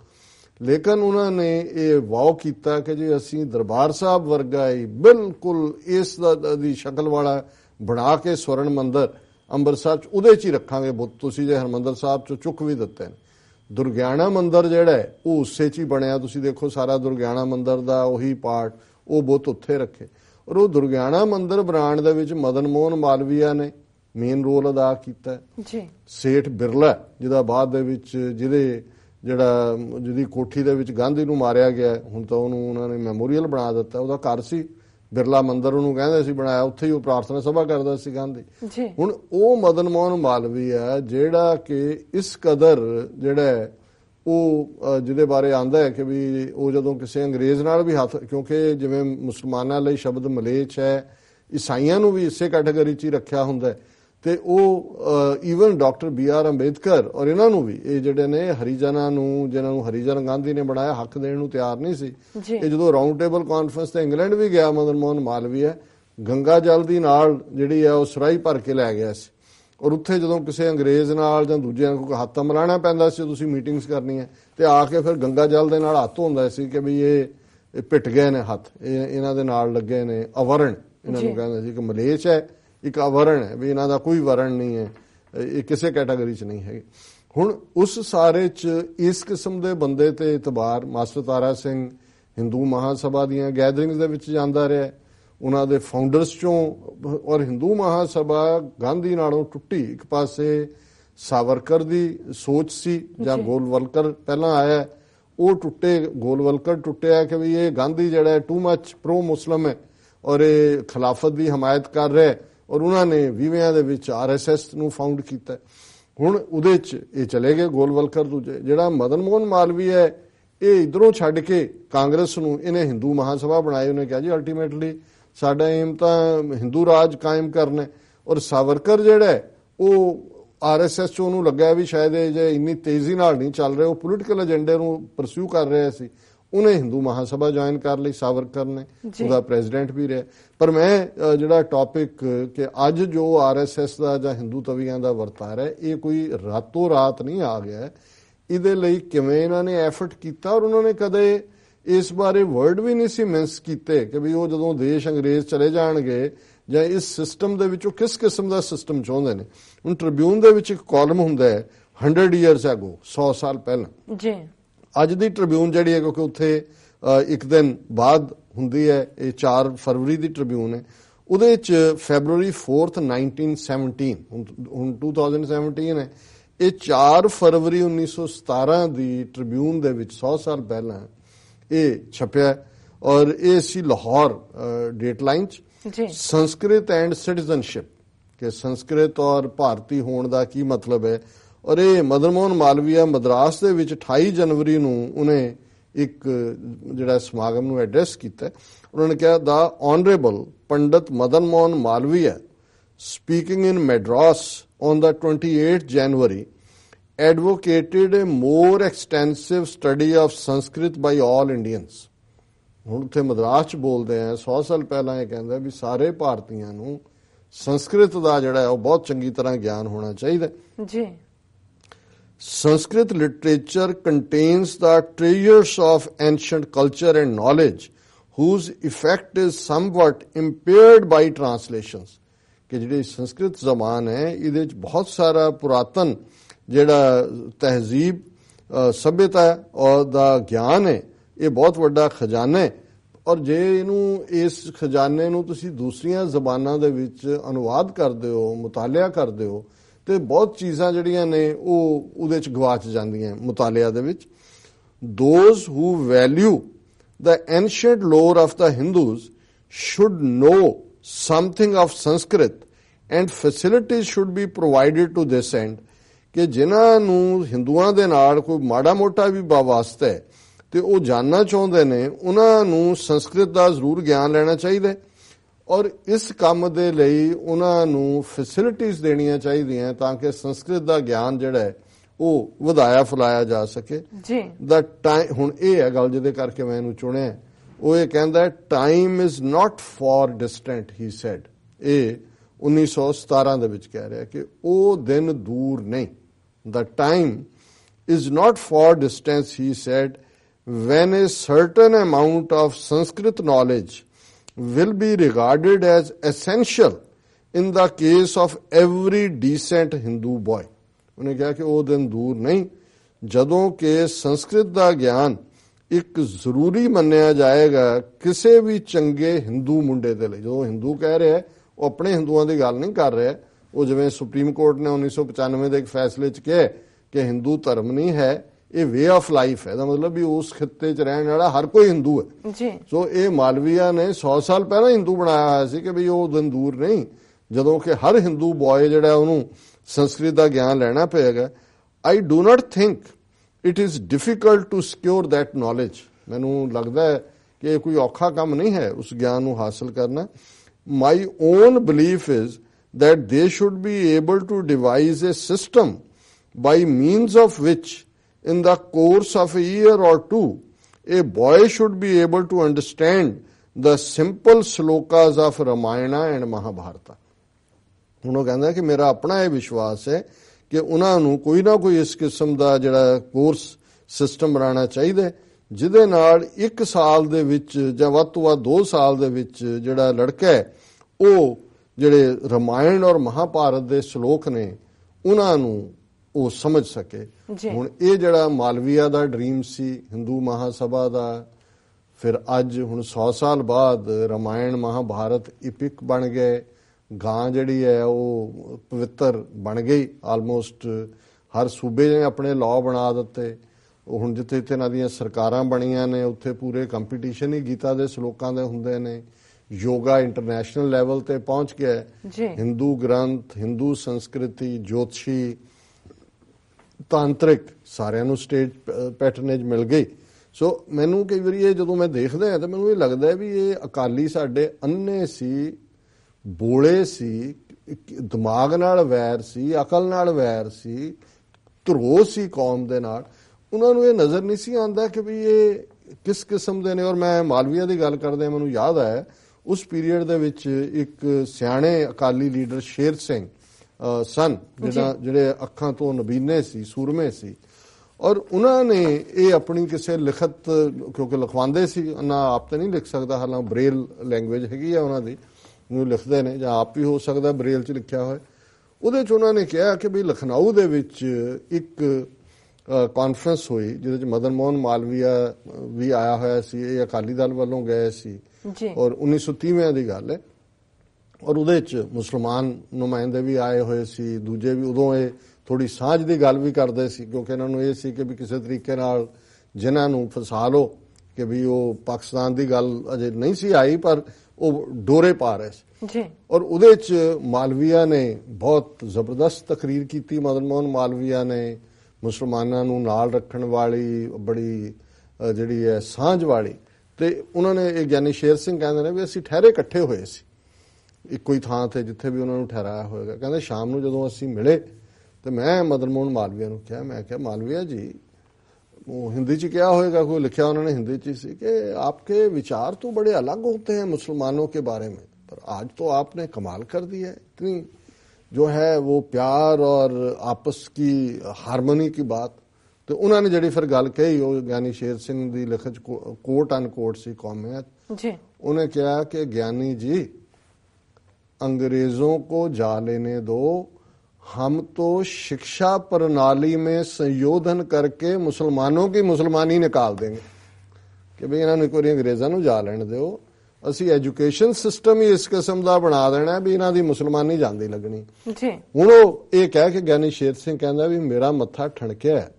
ਲੇਕਿਨ ਉਹਨਾਂ ਨੇ ਇਹ ਵਾਅ ਕੀਤਾ ਕਿ ਜੇ ਅਸੀਂ ਦਰਬਾਰ ਸਾਹਿਬ ਵਰਗਾ ਹੀ ਬਿਲਕੁਲ ਇਸ ਦਾ- ਦੀ ਸ਼ਕਲ ਵਾਲਾ ਬਣਾ ਕੇ ਸਵਰਨ ਮੰਦਿਰ ਅੰਮ੍ਰਿਤਸਰ ਚ ਉਹਦੇ ਚ ਹੀ ਰੱਖਾਂਗੇ ਬੁੱਤ ਤੁਸੀਂ ਜੇ ਹਰਮੰਦਰ ਸਾਹਿਬ ਚ ਚੁੱਕ ਵੀ ਦਿੱਤੇ ਨੇ। ਦੁਰਗਿਆਣਾ ਮੰਦਿਰ ਜਿਹੜਾ ਉਹ ਉਸੇ ਚ ਹੀ ਬਣਿਆ। ਤੁਸੀਂ ਦੇਖੋ ਸਾਰਾ ਦੁਰਗਿਆਣਾ ਮੰਦਿਰ ਦਾ ਉਹੀ ਪਾਰਟ ਉਹ ਬੁੱਤ ਉੱਥੇ ਰੱਖੇ। ਔਰ ਉਹ ਦੁਰਗਿਆਣਾ ਮੰਦਿਰ ਬਣਾਉਣ ਦੇ ਵਿੱਚ ਮਦਨ ਮੋਹਨ ਮਾਲਵੀਆ ਨੇ ਮੇਨ ਰੋਲ ਅਦਾ ਕੀਤਾ। ਜੀ। ਸੇਠ ਬਿਰਲਾ ਜਿਹਦਾ ਬਾਅਦ ਦੇ ਵਿੱਚ ਜਿਹਦੇ ਜਿਹੜਾ ਜਿਹਦੀ ਕੋਠੀ ਦੇ ਵਿੱਚ ਗਾਂਧੀ ਨੂੰ ਮਾਰਿਆ ਗਿਆ ਹੁਣ ਤਾਂ ਉਹਨੂੰ ਉਹਨਾਂ ਨੇ ਮੈਮੋਰੀਅਲ ਬਣਾ ਦਿੱਤਾ। ਉਹਦਾ ਘਰ ਸੀ। ਬਿਰਲਾ ਮੰਦਿਰ ਉਹਨੂੰ ਕਹਿੰਦੇ ਸੀ ਬਣਾਇਆ ਉੱਥੇ ਹੀ ਉਹ ਪ੍ਰਾਰਥਨਾ ਸਭਾ ਕਰਦਾ ਸੀ ਗਾਂਧੀ। ਜੀ। ਹੁਣ ਉਹ ਮਦਨ ਮੋਹਨ ਮਾਲਵੀ ਹੈ ਜਿਹੜਾ ਕਿ ਇਸ ਕਦਰ ਜਿਹੜਾ ਉਹ ਜਿਹਦੇ ਬਾਰੇ ਆਂਦਾ ਹੈ ਕਿ ਵੀ ਉਹ ਜਦੋਂ ਕਿਸੇ ਅੰਗਰੇਜ਼ ਨਾਲ ਵੀ ਹੱਥ ਕਿਉਂਕਿ ਜਿਵੇਂ ਮੁਸਲਮਾਨਾਂ ਲਈ ਸ਼ਬਦ ਮਲੇਚ ਹੈ ਈਸਾਈਆਂ ਨੂੰ ਵੀ ਇਸੇ ਕੈਟਾਗਰੀ 'ਚ ਹੀ ਰੱਖਿਆ ਹੁੰਦਾ ਹੈ। ਤੇ ਉਹ even doctor B R Ambedkar ਔਰ ਇਹਨਾਂ ਨੂੰ ਵੀ ਇਹ ਜਿਹੜੇ ਨੇ ਹਰੀਜਨਾਂ ਨੂੰ ਜਿਨ੍ਹਾਂ ਨੂੰ ਹਰੀਜਨ ਗਾਂਧੀ ਨੇ ਬਣਾਇਆ ਹੱਕ ਦੇਣ ਨੂੰ ਤਿਆਰ ਨਹੀਂ ਸੀ। ਇਹ ਜਦੋਂ ਰਾਉਂਡ ਟੇਬਲ ਕਾਨਫਰੰਸ ਤੇ ਇੰਗਲੈਂਡ ਵੀ ਗਿਆ ਮਦਨ ਮੋਹਨ ਮਾਲਵੀਆ ਗੰਗਾ ਜਲ ਦੀ ਨਾਲ ਜਿਹੜੀ ਆ ਉਹ ਸੁਰਾਈ ਭਰ ਕੇ ਲੈ ਗਿਆ ਸੀ ਔਰ ਉੱਥੇ ਜਦੋਂ ਕਿਸੇ ਅੰਗਰੇਜ਼ ਨਾਲ ਜਾਂ ਦੂਜਿਆਂ ਨੂੰ ਕੋਈ ਹੱਥ ਮਿਲਾਣਾ ਪੈਂਦਾ ਸੀ ਤੁਸੀਂ ਮੀਟਿੰਗਸ ਕਰਨੀਆਂ ਤੇ ਆ ਕੇ ਫਿਰ ਗੰਗਾ ਜਲ ਦੇ ਨਾਲ ਹੱਥ ਹੁੰਦਾ ਸੀ ਕਿ ਵੀ ਇਹ ਇਹ ਪਿੱਟ ਗਏ ਨੇ ਹੱਥ ਇਹ ਇਹਨਾਂ ਦੇ ਨਾਲ ਲੱਗੇ ਨੇ ਅਵਰਣ ਇਹਨਾਂ ਨੂੰ। ਕਹਿੰਦੇ ਸੀ ਕਿ ਮਲੇਸ਼ ਹੈ ਇੱਕ ਅਵਰਣ ਹੈ ਵੀ ਇਹਨਾਂ ਦਾ ਕੋਈ ਵਰਣ ਨਹੀਂ ਹੈ ਇਹ ਕਿਸੇ ਕੈਟਾਗਰੀ 'ਚ ਨਹੀਂ ਹੈਗੇ ਹੁਣ ਉਸ ਸਾਰੇ 'ਚ ਇਸ ਕਿਸਮ ਦੇ ਬੰਦੇ ਤੇ ਇਤਬਾਰ ਮਾਸਟਰ ਤਾਰਾ ਸਿੰਘ ਹਿੰਦੂ ਮਹਾਸਭਾ ਦੀਆਂ ਗੈਦਰਿੰਗਸ ਦੇ ਵਿੱਚ ਜਾਂਦਾ ਰਿਹਾ। ਉਹਨਾਂ ਦੇ ਫਾਊਂਡਰਸ ਚੋਂ ਔਰ ਹਿੰਦੂ ਮਹਾਸਭਾ ਗਾਂਧੀ ਨਾਲੋਂ ਟੁੱਟੀ ਇੱਕ ਪਾਸੇ ਸਾਵਰਕਰ ਦੀ ਸੋਚ ਸੀ ਜਾਂ। ਗੋਲਵਲਕਰ ਪਹਿਲਾਂ ਆਇਆ ਉਹ ਟੁੱਟੇ ਗੋਲਵਲਕਰ ਟੁੱਟਿਆ ਕਿ ਵੀ ਇਹ ਗਾਂਧੀ ਜਿਹੜਾ ਟੂ ਮੱਚ ਪ੍ਰੋ ਮੁਸਲਮ ਹੈ ਔਰ ਇਹ ਖਿਲਾਫਤ ਦੀ ਹਮਾਇਤ ਕਰ ਰਿਹਾ ਔਰ ਉਹਨਾਂ ਨੇ 20ਵਿਆਂ ਦੇ ਵਿੱਚ ਆਰਐਸਐਸ ਨੂੰ ਫਾਊਂਡ ਕੀਤਾ। ਹੁਣ ਉਹਦੇ ਚ ਇਹ ਚਲੇ ਗਏ ਗੋਲਵਲਕਰ ਦੂਜੇ ਜਿਹੜਾ ਮਦਨ ਮੋਹਨ ਮਾਲਵੀ ਹੈ ਇਹ ਇਧਰੋਂ ਛੱਡ ਕੇ ਕਾਂਗਰਸ ਨੂੰ ਇਹਨੇ ਹਿੰਦੂ ਮਹਾਸਭਾ ਬਣਾਈ। ਉਹਨੇ ਕਿਹਾ ਜੀ ਅਲਟੀਮੇਟਲੀ ਸਾਡਾ ਏਮ ਤਾਂ ਹਿੰਦੂ ਰਾਜ ਕਾਇਮ ਕਰਨਾ ਔਰ ਸਾਵਰਕਰ ਜਿਹੜਾ ਹੈ, ਉਹ ਆਰਐਸਐਸ ਚ ਉਹਨੂੰ ਲੱਗਿਆ ਵੀ ਸ਼ਾਇਦ ਇਹ ਜੇ ਇੰਨੀ ਤੇਜ਼ੀ ਨਾਲ ਨਹੀਂ ਚੱਲ ਰਿਹਾ ਉਹ ਪੋਲੀਟੀਕਲ ਏਜੰਡੇ ਨੂੰ ਪਰਸਿਊ ਕਰ ਰਿਹਾ ਸੀ। ਉਹਨੇ ਹਿੰਦੂ ਮਹਾਸਭਾ ਜੁਆਇਨ ਕਰ ਲਈ ਸਾਵਰਕਰ ਨੇ। ਉਹਦਾ ਪ੍ਰੈਜ਼ੀਡੈਂਟ ਵੀ ਰਿਹਾ ਪਰ ਮੈਂ ਜਿਹੜਾ ਟੌਪਿਕ ਕਿ ਅੱਜ ਜੋ ਆਰਐਸਐਸ ਦਾ ਜਾਂ ਹਿੰਦੂ ਤਵੀਆਂ ਦਾ ਵਰਤਾਰਾ ਹੈ ਇਹ ਕੋਈ ਰਾਤੋਂ ਰਾਤ ਨਹੀਂ ਆ ਗਿਆ। ਇਹਦੇ ਲਈ ਕਿਵੇਂ ਇਹਨਾਂ ਨੇ ਐਫਰਟ ਕੀਤਾ ਔਰ ਉਹਨਾਂ ਨੇ ਕਦੇ ਇਸ ਬਾਰੇ ਵਰਡ ਵੀ ਨਹੀਂ ਸੀ ਮਿੰਸ ਕੀਤੇ ਕਿ ਵੀ ਉਹ ਜਦੋਂ ਦੇਸ਼ ਅੰਗਰੇਜ਼ ਚਲੇ ਜਾਣਗੇ ਜਾਂ ਇਸ ਸਿਸਟਮ ਦੇ ਵਿੱਚੋਂ ਕਿਸ ਕਿਸਮ ਦਾ ਸਿਸਟਮ ਚਾਹੁੰਦੇ ਨੇ ਹੁਣ ਟ੍ਰਿਬਿਊਨ ਦੇ ਵਿੱਚ ਇੱਕ ਕਾਲਮ ਹੁੰਦਾ ਹੈ 100 ਇਅਰਸ ਅਗੋ 100 ਸਾਲ ਪਹਿਲਾਂ ਜੀ ਅੱਜ ਦੀ ਟ੍ਰਿਬਿਊਨ ਜਿਹੜੀ ਹੈ ਕਿਉਂਕਿ ਉੱਥੇ ਇੱਕ ਦਿਨ ਬਾਅਦ ਹੁੰਦੀ ਹੈ ਇਹ 4 ਫਰਵਰੀ ਦੀ ਟ੍ਰਿਬਿਊਨ ਹੈ। ਉਹਦੇ ਚ ਫੈਬਰੂਅਰੀ 4th 1917 ਹੁਣ ਹੁਣ 2017 ਹੈ। ਇਹ 4 ਫਰਵਰੀ 1917 ਦੀ ਟ੍ਰਿਬਿਊਨ ਦੇ ਵਿੱਚ 100 ਸਾਲ ਪਹਿਲਾਂ ਇਹ ਛਪਿਆ ਔਰ ਇਹ ਸੀ ਲਾਹੌਰ ਡੇਟ ਲਾਈਨ ਚ। ਜੀ। ਸੰਸਕ੍ਰਿਤ ਐਂਡ ਸਿਟੀਜ਼ਨਸ਼ਿਪ ਕਿ ਸੰਸਕ੍ਰਿਤ ਔਰ ਭਾਰਤੀ ਹੋਣ ਦਾ ਕੀ ਮਤਲਬ ਹੈ? ਔਰ ਇਹ ਮਦਨ ਮੋਹਨ ਮਾਲਵੀਆ ਮਦਰਾਸ ਦੇ ਵਿੱਚ 28 ਜਨਵਰੀ ਨੂੰ ਉਹਨੇ ਇੱਕ ਜਿਹੜਾ ਸਮਾਗਮ ਨੂੰ ਐਡਰੈਸ ਕੀਤਾ ਹੈ। ਉਹਨਾਂ ਨੇ ਕਿਹਾ the honourable Pandit Madan Mohan Malaviya speaking in Madras on the 28th January advocated a more extensive study of Sanskrit by all Indians. ਹੁਣ ਉੱਥੇ ਮਦਰਾਸ ਚ ਬੋਲਦੇ ਆ 100 ਸਾਲ ਪਹਿਲਾਂ ਇਹ ਕਹਿੰਦਾ ਵੀ ਸਾਰੇ ਭਾਰਤੀਆਂ ਨੂੰ ਸੰਸਕ੍ਰਿਤ ਦਾ ਜਿਹੜਾ ਹੈ, ਉਹ ਬਹੁਤ ਚੰਗੀ ਤਰ੍ਹਾਂ ਗਿਆਨ ਹੋਣਾ ਚਾਹੀਦਾ ਜੀ Sanskrit literature contains the treasures of ancient culture and knowledge whose effect is somewhat impaired by translations ਕਿ ਜਿਹੜੀ ਸੰਸਕ੍ਰਿਤ ਜ਼ਬਾਨ ਹੈ ਇਹਦੇ ਵਿੱਚ ਬਹੁਤ ਸਾਰਾ ਪੁਰਾਤਨ ਜਿਹੜਾ ਤਹਿਜ਼ੀਬ ਅ, ਸਭਿਅਤਾ ਹੈ ਔਰ ਦਾ ਗਿਆਨ ਹੈ ਇਹ ਬਹੁਤ ਵੱਡਾ ਖਜ਼ਾਨਾ ਹੈ ਔਰ ਜੇ ਇਹਨੂੰ ਇਸ ਖਜ਼ਾਨੇ ਨੂੰ ਤੁਸੀਂ ਦੂਸਰੀਆਂ ਜ਼ਬਾਨਾਂ ਦੇ ਵਿੱਚ ਅਨੁਵਾਦ ਕਰਦੇ ਹੋ ਮੁਤਾਲਿਆ ਕਰਦੇ ਹੋ ਤੇ ਬਹੁਤ ਚੀਜ਼ਾਂ ਜਿਹੜੀਆਂ ਨੇ ਉਹ ਉਹਦੇ ਚ ਗਵਾਚ ਜਾਂਦੀਆਂ ਮੁਤਾਲਿਆ ਦੇ ਵਿੱਚ those who value the ancient lore of the Hindus should know something of Sanskrit and facilities should be provided to this end ਕਿ ਜਿਨ੍ਹਾਂ ਨੂੰ ਹਿੰਦੂਆਂ ਦੇ ਨਾਲ ਕੋਈ ਮਾੜਾ ਮੋਟਾ ਵੀ ਵਾ- ਵਾਸਤਾ ਹੈ ਤੇ ਉਹ ਜਾਨਣਾ ਚਾਹੁੰਦੇ ਨੇ ਉਹਨਾਂ ਨੂੰ ਸੰਸਕ੍ਰਿਤ ਦਾ ਜ਼ਰੂਰ ਗਿਆਨ ਲੈਣਾ ਚਾਹੀਦਾ ਹੈ ਔਰ ਇਸ ਕੰਮ ਦੇ ਲਈ ਉਹਨਾਂ ਨੂੰ ਫੈਸਿਲਿਟੀਆਂ ਦੇਣੀਆਂ ਚਾਹੀਦੀਆਂ ਤਾਂ ਕਿ ਸੰਸਕ੍ਰਿਤ ਦਾ ਗਿਆਨ ਜਿਹੜਾ ਹੈ ਉਹ ਵਧਾਇਆ ਫੁਲਾਇਆ ਜਾ ਸਕੇ। ਜੀ। ਦਾ ਟਾਈਮ ਹੁਣ ਇਹ ਹੈ ਗੱਲ ਜਿਹਦੇ ਕਰਕੇ ਮੈਂ ਇਹਨੂੰ ਚੁਣਿਆ ਉਹ ਇਹ ਕਹਿੰਦਾ time is not far distant he said ਇਹ 1917 ਦੇ ਵਿੱਚ ਕਹਿ ਰਿਹਾ ਕਿ ਉਹ ਦਿਨ ਦੂਰ ਨਹੀਂ। The time is not for distance he said when a certain amount of sanskrit knowledge will be regarded as essential in the case of every decent hindu boy. ਉਹਨੇ ਕਿਹਾ ਕਿ ਉਹ ਦਿਨ ਦੂਰ ਨਹੀਂ ਜਦੋਂ ਕਿ ਸੰਸਕ੍ਰਿਤ ਦਾ ਗਿਆਨ ਇੱਕ ਜ਼ਰੂਰੀ ਮੰਨਿਆ ਜਾਏਗਾ ਕਿਸੇ ਵੀ ਚੰਗੇ ਹਿੰਦੂ ਮੁੰਡੇ ਦੇ ਲਈ ਜਦੋਂ ਹਿੰਦੂ ਕਹਿ ਰਿਹਾ ਉਹ ਆਪਣੇ ਹਿੰਦੂਆਂ ਦੀ ਗੱਲ ਨਹੀਂ ਕਰ ਰਿਹਾ ਉਹ ਜਿਵੇਂ ਸੁਪਰੀਮ ਕੋਰਟ ਨੇ 1995 ਦੇ ਇੱਕ ਫੈਸਲੇ 'ਚ ਕਿਹਾ ਕਿ ਹਿੰਦੂ ਧਰਮ ਨਹੀਂ ਹੈ ਇਹ ਵੇ ਆਫ ਲਾਈਫ ਹੈ। ਦਾ ਮਤਲਬ ਵੀ ਉਸ ਖਿੱਤੇ 'ਚ ਰਹਿਣ ਵਾਲਾ ਹਰ ਕੋਈ ਹਿੰਦੂ ਹੈ। ਜੀ। ਸੋ ਇਹ ਮਾਲਵੀਆ ਨੇ 100 ਸਾਲ ਪਹਿਲਾਂ ਹਿੰਦੂ ਬਣਾਇਆ ਹੋਇਆ ਸੀ ਕਿ ਵੀ ਉਹ ਦਿਨ ਦੂਰ ਨਹੀਂ ਜਦੋਂ ਕਿ ਹਰ ਹਿੰਦੂ ਬॉय ਜਿਹੜਾ ਉਹਨੂੰ ਸੰਸਕ੍ਰਿਤ ਦਾ ਗਿਆਨ ਲੈਣਾ ਪਏਗਾ। I do not think it is difficult to secure that knowledge ਮੈਨੂੰ ਲੱਗਦਾ ਹੈ ਕਿ ਇਹ ਕੋਈ ਔਖਾ ਕੰਮ ਨਹੀਂ ਹੈ ਉਸ ਗਿਆਨ ਨੂੰ ਹਾਸਲ ਕਰਨਾ। My own belief is that they should be able to devise a system by means of which in the course of a year or two, a boy should be able to understand the simple slokas of ramayana and mahabharata. ਹੁਣ ਉਹ ਕਹਿੰਦਾ ਕਿ ਮੇਰਾ ਆਪਣਾ ਇਹ ਵਿਸ਼ਵਾਸ ਹੈ ਕਿ ਉਹਨਾਂ ਨੂੰ ਕੋਈ ਨਾ ਕੋਈ ਇਸ ਕਿਸਮ ਦਾ ਜਿਹੜਾ ਕੋਰਸ ਸਿਸਟਮ ਬਣਾਉਣਾ ਚਾਹੀਦਾ ਜਿਹਦੇ ਨਾਲ 1 ਸਾਲ ਦੇ ਵਿੱਚ ਜਾਂ ਵੱਧ ਤੋਂ ਵੱਧ 2 ਸਾਲ ਦੇ ਵਿੱਚ ਜਿਹੜਾ ਲੜਕਾ ਹੈ ਉਹ ਜਿਹੜੇ ਰਮਾਇਣ ਔਰ ਮਹਾਭਾਰਤ ਦੇ ਸ਼ਲੋਕ ਨੇ ਉਹਨਾਂ ਨੂੰ ਉਹ ਸਮਝ ਸਕੇ। ਹੁਣ ਇਹ ਜਿਹੜਾ ਮਾਲਵੀਆ ਦਾ ਡ੍ਰੀਮ ਸੀ ਹਿੰਦੂ ਮਹਾਸਭਾ ਦਾ ਫਿਰ ਅੱਜ ਹੁਣ 100 ਸਾਲ ਬਾਅਦ ਰਮਾਇਣ ਮਹਾਭਾਰਤ ਇਪਿਕ ਬਣ ਗਏ। ਗਾਂ ਜਿਹੜੀ ਹੈ ਉਹ ਪਵਿੱਤਰ ਬਣ ਗਈ। ਆਲਮੋਸਟ ਹਰ ਸੂਬੇ ਨੇ ਆਪਣੇ ਲਾਅ ਬਣਾ ਦਿੱਤੇ। ਉਹ ਹੁਣ ਜਿੱਥੇ ਜਿੱਥੇ ਇਹਨਾਂ ਦੀਆਂ ਸਰਕਾਰਾਂ ਬਣੀਆਂ ਨੇ ਉੱਥੇ ਪੂਰੇ ਕੰਪੀਟੀਸ਼ਨ ਹੀ ਗੀਤਾ ਦੇ ਸ਼ਲੋਕਾਂ ਦੇ ਹੁੰਦੇ ਨੇ। ਯੋਗਾ ਇੰਟਰਨੈਸ਼ਨਲ ਲੈਵਲ ਤੇ ਪਹੁੰਚ ਗਿਆ। ਹੈ ਜੀ। ਹਿੰਦੂ ਗ੍ਰੰਥ ਹਿੰਦੂ ਸੰਸਕ੍ਰਿਤੀ ਜੋਤਸ਼ੀ ਤਾਂਤਰਿਕ ਸਾਰਿਆਂ ਨੂੰ ਸਟੇਜ ਪੈਟਰਨੇਜ ਮਿਲ ਗਈ। ਸੋ ਮੈਨੂੰ ਕਈ ਵਾਰੀ ਇਹ ਜਦੋਂ ਮੈਂ ਦੇਖਦਾ ਹਾਂ, ਤਾਂ ਮੈਨੂੰ ਇਹ ਲੱਗਦਾ ਵੀ ਇਹ ਅਕਾਲੀ ਸਾਡੇ ਅੰਨੇ ਸੀ, ਬੋਲੇ ਸੀ ਦਿਮਾਗ ਨਾਲ ਵੈਰ ਸੀ, ਅਕਲ ਨਾਲ ਵੈਰ ਸੀ ਧਰੋ ਸੀ ਕੌਮ ਦੇ ਨਾਲ। ਉਹਨਾਂ ਨੂੰ ਇਹ ਨਜ਼ਰ ਨਹੀਂ ਸੀ ਆਉਂਦਾ ਕਿ ਵੀ ਇਹ ਕਿਸ ਕਿਸਮ ਦੇ ਨੇ। ਔਰ ਮੈਂ ਮਾਲਵੀਆ ਦੀ ਗੱਲ ਕਰਦੇ ਮੈਨੂੰ ਯਾਦ ਆਇਆ, ਉਸ ਪੀਰੀਅਡ ਦੇ ਵਿੱਚ ਇੱਕ ਸਿਆਣੇ ਅਕਾਲੀ ਲੀਡਰ ਸ਼ੇਰ ਸਿੰਘ ਸਨ ਜਿਹੜਾ ਜਿਹੜੇ ਅੱਖਾਂ ਤੋਂ ਨਬੀਨੇ ਸੀ ਸੂਰਮੇ ਸੀ। ਔਰ ਉਹਨਾਂ ਨੇ ਇਹ ਆਪਣੀ ਕਿਸੇ ਲਿਖਤ ਕਿਉਂਕਿ ਲਿਖਵਾਉਂਦੇ ਸੀ ਨਾ ਆਪ ਤਾਂ ਨਹੀਂ ਲਿਖ ਸਕਦਾ ਹਾਲਾਂ ਬ੍ਰੇਲ ਲੈਂਗੁਏਜ ਹੈਗੀ ਆ ਉਹਨਾਂ ਦੀ ਨੂੰ ਲਿਖਦੇ ਨੇ ਜਾਂ ਆਪ ਵੀ ਹੋ ਸਕਦਾ ਬ੍ਰੇਲ 'ਚ ਲਿਖਿਆ ਹੋਇਆ। ਉਹਦੇ 'ਚ ਉਹਨਾਂ ਨੇ ਕਿਹਾ ਕਿ ਵੀ ਲਖਨਊ ਦੇ ਵਿੱਚ ਇੱਕ ਕਾਨਫਰੰਸ ਹੋਈ ਜਿਹਦੇ ਚ ਮਦਨ ਮੋਹਨ ਮਾਲਵੀਆ ਵੀ ਆਇਆ ਹੋਇਆ ਸੀ ਇਹ ਅਕਾਲੀ ਦਲ ਵੱਲੋਂ ਗਏ ਸੀ। ਜੀ। ਔਰ 1930 ਦੀ ਗੱਲ ਹੈ। ਔਰ ਉਹਦੇ ਚ ਮੁਸਲਮਾਨ ਨੁਮਾਇੰਦੇ ਵੀ ਆਏ ਹੋਏ ਸੀ ਦੂਜੇ ਵੀ ਉਦੋਂ ਇਹ ਥੋੜੀ ਸਾਂਝ ਦੀ ਗੱਲ ਵੀ ਕਰਦੇ ਸੀ ਕਿਉਂਕਿ ਇਹਨਾਂ ਨੂੰ ਇਹ ਸੀ ਕਿ ਵੀ ਕਿਸੇ ਤਰੀਕੇ ਨਾਲ ਜਿਨ੍ਹਾਂ ਨੂੰ ਫਸਾ ਲਓ ਕਿ ਵੀ ਉਹ ਪਾਕਿਸਤਾਨ ਦੀ ਗੱਲ ਅਜੇ ਨਹੀਂ ਸੀ ਆਈ ਪਰ ਉਹ ਡੋਰੇ ਪਾ ਰਹੇ ਸੀ। ਜੀ। ਔਰ ਉਹਦੇ ਚ ਮਾਲਵੀਆ ਨੇ ਬਹੁਤ ਜ਼ਬਰਦਸਤ ਤਕਰੀਰ ਕੀਤੀ ਮਦਨ ਮੋਹਨ ਮਾਲਵੀਆ ਨੇ ਮੁਸਲਮਾਨਾਂ ਨੂੰ ਨਾਲ ਰੱਖਣ ਵਾਲੀ ਬੜੀ ਜਿਹੜੀ ਹੈ ਸਾਂਝ ਵਾਲੀ। ਤੇ ਉਹਨਾਂ ਨੇ ਇਹ ਗਿਆਨੀ ਸ਼ੇਰ ਸਿੰਘ ਕਹਿੰਦੇ ਨੇ ਵੀ ਅਸੀਂ ਠਹਿਰੇ ਇਕੱਠੇ ਹੋਏ ਸੀ। ਇੱਕੋ ਹੀ ਥਾਂ ਤੇ ਜਿੱਥੇ ਵੀ ਉਹਨਾਂ ਨੂੰ ਠਹਿਰਾਇਆ ਹੋਏਗਾ ਕਹਿੰਦੇ ਸ਼ਾਮ ਨੂੰ ਜਦੋਂ ਅਸੀਂ ਮਿਲੇ ਤੇ ਮੈਂ ਮਦਨ ਮੋਹਨ ਮਾਲਵੀਆ ਨੂੰ ਕਿਹਾ ਮੈਂ ਕਿਹਾ ਮਾਲਵੀਆ ਜੀ वो हिंदी च क्या होएगा कोई लिखा उन्होंने हिंदी च सी कि आपके विचार तो बड़े अलग होते हैं मुसलमानों के बारे में पर आज तो आपने कमाल कर दिया है इतनी जो है वो प्यार और आपस की हारमोनी की बात ਤੇ ਉਹਨਾਂ ਨੇ ਜਿਹੜੀ ਫਿਰ ਗੱਲ ਕਹੀ ਉਹ ਗਿਆਨੀ ਸ਼ੇਰ ਸਿੰਘ ਦੀ ਲਿਖਤ ਕੋਟ ਅਨਕੋਟ ਸੀ ਕੌਮੀਅਤ ਜੀ उन्हें क्या कि ज्ञानी जी अंग्रेजों को जा लेने दो हम तो शिक्षा प्रणाली में संशोधन करके मुसलमानों की मुसलमानी निकाल देंगे ਕਿ ਵੀ ਇਹਨਾਂ ਨੂੰ ਇੱਕ ਵਾਰੀ ਅੰਗਰੇਜ਼ਾਂ ਨੂੰ ਜਾ ਲੈਣ ਦਿਓ ਅਸੀਂ ਐਜੂਕੇਸ਼ਨ ਸਿਸਟਮ ਹੀ ਇਸ ਕਿਸਮ ਦਾ ਬਣਾ ਦੇਣਾ ਵੀ ਇਹਨਾਂ ਦੀ ਮੁਸਲਮਾਨੀ ਜਾਂਦੀ ਲੱਗਣੀ ਜੀ ਹੁਣ ਉਹ ਇਹ ਕਹਿ ਕੇ ਗਿਆਨੀ ਸ਼ੇਰ ਸਿੰਘ ਕਹਿੰਦਾ ਵੀ ਮੇਰਾ ਮੱਥਾ ਠਣਕਿਆ ਹੈ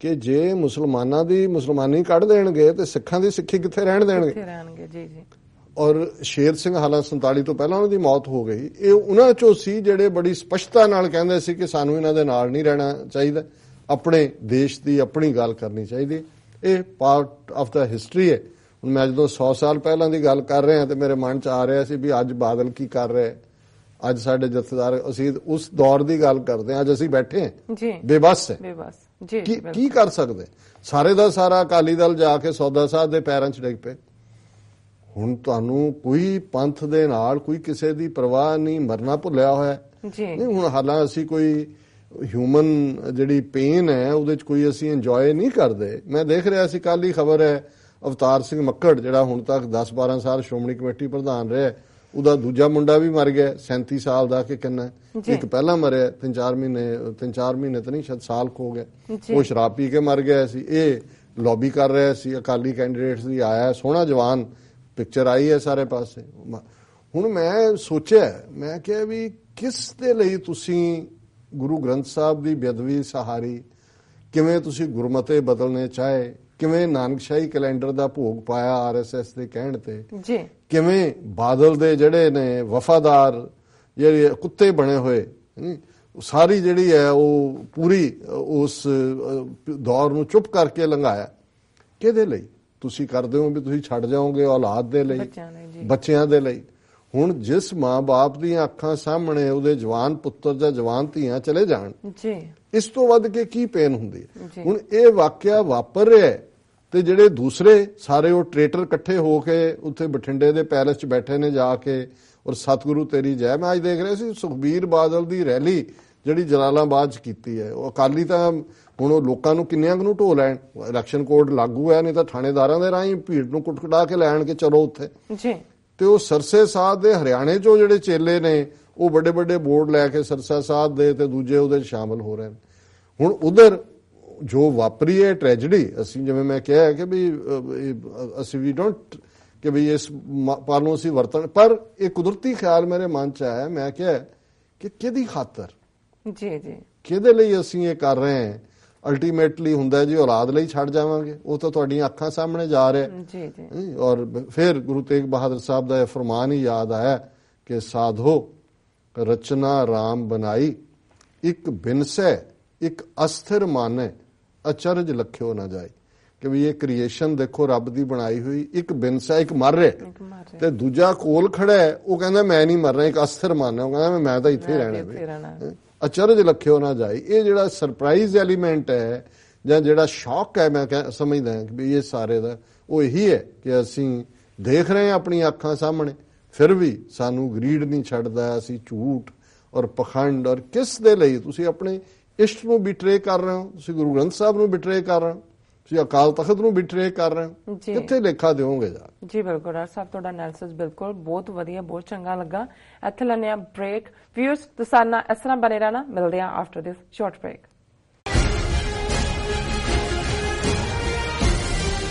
ਕਿ ਜੇ ਮੁਸਲਮਾਨਾਂ ਦੀ ਮੁਸਲਮਾਨੀ ਕੱਢ ਦੇਣਗੇ ਤੇ ਸਿੱਖਾਂ ਦੀ ਸਿੱਖੀ ਕਿੱਥੇ ਰਹਿਣ ਦੇਣਗੇ ਕਿੱਥੇ ਰਹਿਣਗੇ ਜੀ ਜੀ ਔਰ ਸ਼ੇਰ ਸਿੰਘ ਹਾਲਾਂ 47 ਤੋਂ ਪਹਿਲਾਂ ਉਹਨਾਂ ਦੀ ਮੌਤ ਹੋ ਗਈ। ਇਹ ਉਹਨਾਂ ਚੋਂ ਸੀ ਜਿਹੜੇ ਬੜੀ ਸਪਸ਼ਟਤਾ ਨਾਲ ਕਹਿੰਦੇ ਸੀ ਕਿ ਸਾਨੂੰ ਇਹਨਾਂ ਦੇ ਨਾਲ ਨਹੀਂ ਰਹਿਣਾ ਚਾਹੀਦਾ। ਆਪਣੇ ਦੇਸ਼ ਦੀ ਆਪਣੀ ਗੱਲ ਕਰਨੀ ਚਾਹੀਦੀ। ਇਹ ਪਾਰਟ ਆਫ ਦਾ ਹਿਸਟਰੀ ਹੈ। ਹੁਣ ਮੈਂ ਜਦੋਂ 100 ਸਾਲ ਪਹਿਲਾਂ ਦੀ ਗੱਲ ਕਰ ਰਿਹਾ ਤੇ ਮੇਰੇ ਮਨ 'ਚ ਆ ਰਿਹਾ ਸੀ ਵੀ ਅੱਜ ਬਾਦਲ ਕੀ ਕਰ ਰਹੇ। ਅੱਜ ਸਾਡੇ ਜਥੇਦਾਰ ਅਸੀਂ ਉਸ ਦੌਰ ਦੀ ਗੱਲ ਕਰਦੇ ਹਾਂ ਅੱਜ ਅਸੀਂ ਬੈਠੇ ਹਾਂ। ਜੀ। ਬੇਬਸ ਹੈ। ਬੇਬਸ। ਜੀ ਕੀ ਕਰ ਸਕਦੇ? ਸਾਰੇ ਦਾ ਸਾਰਾ ਅਕਾਲੀ ਦਲ ਜਾ ਕੇ ਸੌਦਾ ਸਾਹਿਬ ਦੇ ਪੈਰਾਂ 'ਚ ਡਿੱਗ ਪਏ। ਹੁਣ ਤੁਹਾਨੂੰ ਕੋਈ ਪੰਥ ਦੇ ਨਾਲ ਕੋਈ ਕਿਸੇ ਦੀ ਪਰਵਾਹ ਨਹੀਂ ਮਰਨਾ ਭੁੱਲਿਆ ਹੋਇਆ। ਜੀ ਨਹੀਂ ਹੁਣ ਹਾਲਾਂ ਅਸੀਂ ਕੋਈ ਹਿਊਮਨ ਜਿਹੜੀ ਪੇਨ ਹੈ ਉਹਦੇ 'ਚ ਕੋਈ ਅਸੀਂ ਇੰਜੋਏ ਨਹੀਂ ਕਰਦੇ ਮੈਂ ਦੇਖ ਰਿਹਾ ਸੀ ਕੱਲ ਹੀ ਖਬਰ ਹੈ ਅਵਤਾਰ ਸਿੰਘ ਮੱਕੜ ਜਿਹੜਾ ਹੁਣ ਤੱਕ 10-12 ਸਾਲ ਸ਼੍ਰੋਮਣੀ ਕਮੇਟੀ ਪ੍ਰਧਾਨ ਰਿਹਾ ਉਹਦਾ ਦੂਜਾ ਮੁੰਡਾ ਵੀ ਮਰ ਗਿਆ 37 ਸਾਲ ਦਾ ਕਿ ਕਿੰਨਾ। ਇੱਕ ਪਹਿਲਾਂ ਮਰਿਆ ਤਿੰਨ ਚਾਰ ਮਹੀਨੇ ਤਿੰਨ ਚਾਰ ਮਹੀਨੇ ਤਾਂ ਨਹੀਂ ਸ਼ਾਇਦ ਸਾਲ ਹੋ ਗਿਆ। ਉਹ ਸ਼ਰਾਬ ਪੀ ਕੇ ਮਰ ਗਿਆ ਸੀ ਇਹ ਲੌਬੀ ਕਰ ਰਿਹਾ ਸੀ ਅਕਾਲੀ ਕੈਂਡੀਡੇਟਸ ਦੀ ਆਇਆ ਸੋਹਣਾ ਜਵਾਨ ਪਿਕਚਰ ਆਈ ਹੈ ਸਾਰੇ ਪਾਸੇ। ਹੁਣ ਮੈਂ ਸੋਚਿਆ ਮੈਂ ਕਿਹਾ ਵੀ ਕਿਸ ਦੇ ਲਈ ਤੁਸੀਂ ਗੁਰੂ ਗ੍ਰੰਥ ਸਾਹਿਬ ਦੀ ਬੇਅਦਬੀ ਸਹਾਰੀ ਕਿਵੇਂ ਤੁਸੀਂ ਗੁਰਮਤੇ ਬਦਲਨੇ ਚਾਹੇ ਕਿਵੇਂ ਨਾਨਕਸ਼ਾਹੀ ਕੈਲੰਡਰ ਦਾ ਭੋਗ ਪਾਇਆ ਆਰਐਸਐਸ ਦੇ ਕਹਿਣ ਤੇ ਜੀ। ਕਿਵੇਂ ਬਾਦਲ ਦੇ ਜਿਹੜੇ ਨੇ ਵਫਾਦਾਰ ਜਿਹੜੇ ਕੁੱਤੇ ਬਣੇ ਹੋਏ ਸਾਰੀ ਜਿਹੜੀ ਹੈ ਉਹ ਪੂਰੀ ਉਸ ਦੌਰ ਨੂੰ ਚੁੱਪ ਕਰਕੇ ਲੰਘਾਇਆ। ਕਿਹਦੇ ਲਈ? ਤੁਸੀਂ ਕਰਦੇ ਹੋ ਵੀ ਤੁਸੀਂ ਛੱਡ ਜਾਓਗੇ ਔਲਾਦ ਦੇ ਲਈ ਬੱਚਿਆਂ ਦੇ ਲਈ। ਹੁਣ ਜਿਸ ਮਾਂ-ਬਾਪ ਦੀਆਂ ਅੱਖਾਂ ਸਾਹਮਣੇ ਉਹਦੇ ਜਵਾਨ ਪੁੱਤਰ ਜਾਂ ਜਵਾਨ ਧੀਆਂ ਚਲੇ ਜਾਣ ਜੀ। ਇਸ ਤੋਂ ਵੱਧ ਕੇ ਕੀ ਪੇਨ ਹੁੰਦੀ ਹੈ। ਹੁਣ ਇਹ ਵਾਕਿਆ ਵਾਪਰ ਰਿਹਾ ਹੈ ਤੇ ਜਿਹੜੇ ਦੂਸਰੇ ਸਾਰੇ ਉਹ ਟ੍ਰੇਟਰ ਇਕੱਠੇ ਹੋ ਕੇ ਉੱਥੇ ਬਠਿੰਡੇ ਦੇ ਪੈਲਸ 'ਚ ਬੈਠੇ ਨੇ ਜਾ ਕੇ ਔਰ ਸਤਿਗੁਰੂ ਤੇਰੀ ਜੈ। ਮੈਂ ਅੱਜ ਦੇਖ ਰਿਹਾ ਸੀ ਸੁਖਬੀਰ ਬਾਦਲ ਦੀ ਰੈਲੀ ਜਿਹੜੀ ਜਲਾਲਾਬਾਦ 'ਚ ਕੀਤੀ ਹੈ ਉਹ ਅਕਾਲੀ ਤਾਂ ਹੁਣ ਉਹ ਲੋਕਾਂ ਨੂੰ ਕਿੰਨਿਆਂ ਨੂੰ ਢੋ ਲੈਣ? ਇਲੈਕਸ਼ਨ ਕੋਡ ਲਾਗੂ ਹੈ ਨਹੀਂ ਤਾਂ ਥਾਣੇਦਾਰਾਂ ਦੇ ਰਾਹੀਂ ਭੀੜ ਨੂੰ ਕੁੱਟਕਟਾ ਕੇ ਲੈਣ ਕੇ ਚਲੋ ਉੱਥੇ। ਜੀ। ਤੇ ਉਹ ਸਰਸੇ ਸਾਧ ਦੇ ਹਰਿਆਣੇ ਚੋਂ ਜਿਹੜੇ ਚੇਲੇ ਨੇ ਉਹ ਵੱਡੇ ਵੱਡੇ ਬੋਰਡ ਲੈ ਕੇ ਸਰਸਾ ਸਾਧ ਦੇ ਤੇ ਦੂਜੇ ਉਹਦੇ ਸ਼ਾਮਲ ਹੋ ਰਹੇ ਨੇ। ਹੁਣ ਉਧਰ ਜੋ ਵਾਪਰੀ ਹੈ ਟ੍ਰੈਜੇਡੀ ਅਸੀਂ ਜਿਵੇਂ ਮੈਂ ਕਿਹਾ ਹੈ ਕਿ ਵੀ ਅਸੀਂ ਵੀ ਡੋਂਟ ਕਿ ਵੀ ਇਸ ਮ- ਪਾਲ ਨੂੰ ਅਸੀਂ ਵਰਤਣ ਪਰ ਇਹ ਕੁਦਰਤੀ ਖਿਆਲ ਮੇਰੇ ਮਨ 'ਚ ਆਇਆ ਮੈਂ ਕਿਹਾ ਕਿ ਕਿਹਦੀ ਖਾਤਰ? ਜੀ ਜੀ। ਕਿਹਦੇ ਲਈ ਅਸੀਂ ਇਹ ਕਰ ਰਹੇ ਹਾਂ? ਅਲਟੀਮੇਟਲੀ ਹੁੰਦਾ ਜੀ ਔਲਾਦ ਲਈ ਛੱਡ ਜਾਵਾਂਗੇ। ਉਹ ਤਾਂ ਤੁਹਾਡੀਆਂ ਅੱਖਾਂ ਸਾਹਮਣੇ ਜਾ ਰਿਹਾ ਜੀ ਜੀ। ਔਰ ਫਿਰ ਗੁਰੂ ਤੇਗ ਬਹਾਦਰ ਸਾਹਿਬ ਦਾ ਇਹ ਫਰਮਾਨ ਹੀ ਯਾਦ ਆਇਆ ਕਿ ਸਾਧੋ ਰਚਨਾ ਰਾਮ ਬਨਾਈ ਇੱਕ ਬਿਨਸੈ ਇੱਕ ਅਸਥਿਰ ਮਾਨੈ ਅਚਰਜ ਲਖਿਓ ਨਾ ਜਾਏ। ਕਿ ਵੀ ਇਹ ਕ੍ਰੀਏਸ਼ਨ ਦੇਖੋ ਰੱਬ ਦੀ ਬਣਾਈ ਹੋਈ ਇੱਕ ਬਿਨਸੈ ਇੱਕ ਮਰ ਰਿਹਾ। ਮਰ ਰਿਹਾ। ਤੇ ਦੂਜਾ ਕੋਲ ਖੜਾ ਹੈ ਉਹ ਕਹਿੰਦਾ ਮੈਂ ਨਹੀਂ ਮਰਨਾ ਇੱਕ ਅਸਥਿਰ ਮਾਨੈ ਉਹ ਕਹਿੰਦਾ ਮੈਂ ਤਾਂ ਇੱਥੇ ਹੀ ਰਹਿਣਾ ਰਹਿਣਾ। ਅਚਰਜ ਲਖਿਓ ਨਾ ਜਾਏ ਇਹ ਜਿਹੜਾ ਸਰਪ੍ਰਾਈਜ਼ ਐਲੀਮੈਂਟ ਹੈ ਜਾਂ ਜਿਹੜਾ ਸ਼ੌਕ ਹੈ ਮੈਂ ਸਮਝਦਾ ਹਾਂ ਕਿ ਵੀ ਇਹ ਸਾਰੇ ਦਾ ਉਹ ਇਹੀ ਹੈ ਕਿ ਅਸੀਂ ਦੇਖ ਰਹੇ ਹਾਂ ਆਪਣੀ ਅੱਖਾਂ ਸਾਹਮਣੇ। ਫਿਰ ਵੀ ਸਾਨੂੰ ਗਰੀਡ ਨਹੀਂ ਛੱਡਦਾ ਅਸੀਂ ਝੂਠ ਔਰ ਪਖੰਡ ਔਰ ਕਿਸ ਦੇ ਲਈ ਤੁਸੀਂ ਆਪਣੇ ਇਸ਼ਟ ਨੂੰ ਬਿਟਰੇ ਕਰ ਰਹੇ ਹੋ? ਤੁਸੀਂ ਗੁਰੂ ਗ੍ਰੰਥ ਸਾਹਿਬ ਨੂੰ ਬਿਟਰੇ ਕਰ ਰਹੇ ਹੋ? ਤੁਸੀਂ ਅਕਾਲ ਤਖਤ ਨੂੰ ਬਿਟਰੇ ਕਰ ਰਹੇ ਹੋ। ਕਿੱਥੇ ਲੇਖਾ ਦਿਓਗੇ ਜਾ ਜੀ ਬਿਲਕੁਲ ਡਾਕਟਰ ਸਾਹਿਬ ਤੁਹਾਡਾ ਐਨਾਲਿਸਿਸ ਬਿਲਕੁਲ ਬਹੁਤ ਵਧੀਆ ਬਹੁਤ ਚੰਗਾ ਲੱਗਾ। ਇੱਥੇ ਲੈਣੇ ਆ ਬ੍ਰੇਕ ਵਿਊਅਰਸ ਤੁਸੀਂ ਸਾਡੇ ਨਾਲ ਇਸ ਤਰ੍ਹਾਂ ਬਨੇ ਰਹਿਣਾ। ਮਿਲਦੇ ਆ ਆਫਟਰ ਦਿਸ ਸ਼ਾਰਟ ਬ੍ਰੇਕ